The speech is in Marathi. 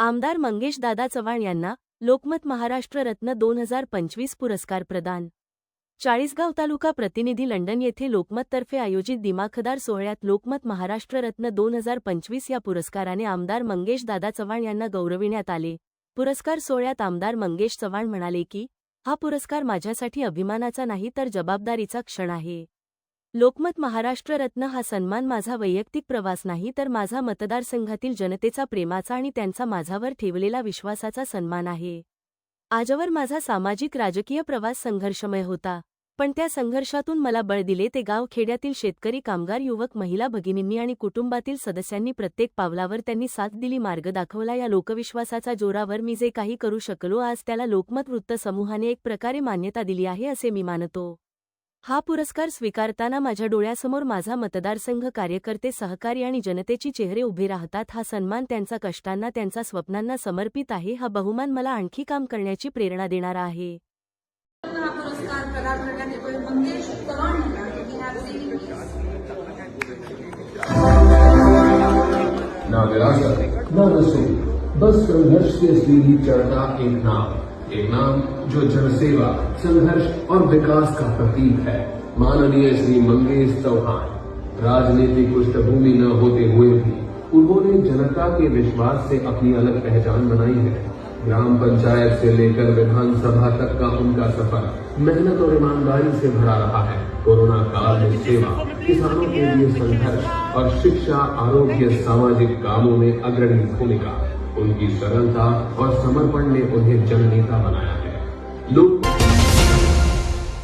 आमदार मंगेश दादा चव्हाण यांना लोकमत महाराष्ट्र रत्न दोन हजार पंचवीस पुरस्कार प्रदान. चाळीसगाव तालुका प्रतिनिधी लंडन येथे लोकमततर्फे आयोजित दिमाखदार सोहळ्यात लोकमत महाराष्ट्र रत्न दोन हजार पंचवीस या पुरस्काराने आमदार मंगेश दादा चव्हाण यांना गौरविण्यात आले. पुरस्कार सोहळ्यात आमदार मंगेश चव्हाण म्हणाले की हा पुरस्कार माझ्यासाठी अभिमानाचा नाही तर जबाबदारीचा क्षण आहे. लोकमत महाराष्ट्र रत्न हा सन्मान माझा वैयक्तिक प्रवास नाही तर माझा मतदारसंघातील जनतेचा प्रेमाचा आणि त्यांचा माझ्यावर ठेवलेला विश्वासाचा सन्मान आहे. आजवर माझा सामाजिक राजकीय प्रवास संघर्षमय होता पण त्या संघर्षातून मला बळ दिले ते गाव खेड्यातील शेतकरी कामगार युवक महिला भगिनींनी आणि कुटुंबातील सदस्यांनी प्रत्येक पावलावर त्यांनी साथ दिली मार्ग दाखवला या लोकविश्वासाच्या जोरावर मी जे काही करू शकलो आज त्याला लोकमत वृत्तसमूहाने एक प्रकारे मान्यता दिली आहे असे मी मानतो. हा पुरस्कार स्वीकारताना माझ्या डोळ्यासमोर माझा मतदारसंघ कार्यकर्ते सहकारी आणि जनतेची चेहरे उभे राहतात हा सन्मान त्यांचा कष्टांना त्यांचा स्वप्नांना समर्पित आहे हा बहुमान मला आणखी काम करण्याची प्रेरणा देणारा आहे. हा पुरस्कार प्रदान करण्यात येतोय. मंगेश चव्हाण बस एक नाम. एक नाम जो जनसेवा, संघर्ष और विकास का प्रतीक है। माननीय श्री मंगेश चौहान, राजनीतिक पृष्ठभूमि न होते हुए भी उन्होंने जनता के विश्वास से अपनी अलग पहचान बनाई है। ग्राम पंचायत से लेकर विधानसभा तक का उनका सफ़र मेहनत और ईमानदारी से भरा रहा है। कोरोना काल में सेवा, किसानों के लिए संघर्ष और शिक्षा, आरोग्य, सामाजिक कामों में अग्रणी भूमिका उनकी सरलता और समर्पण ने उन्हें जननेता बनाया है। लोग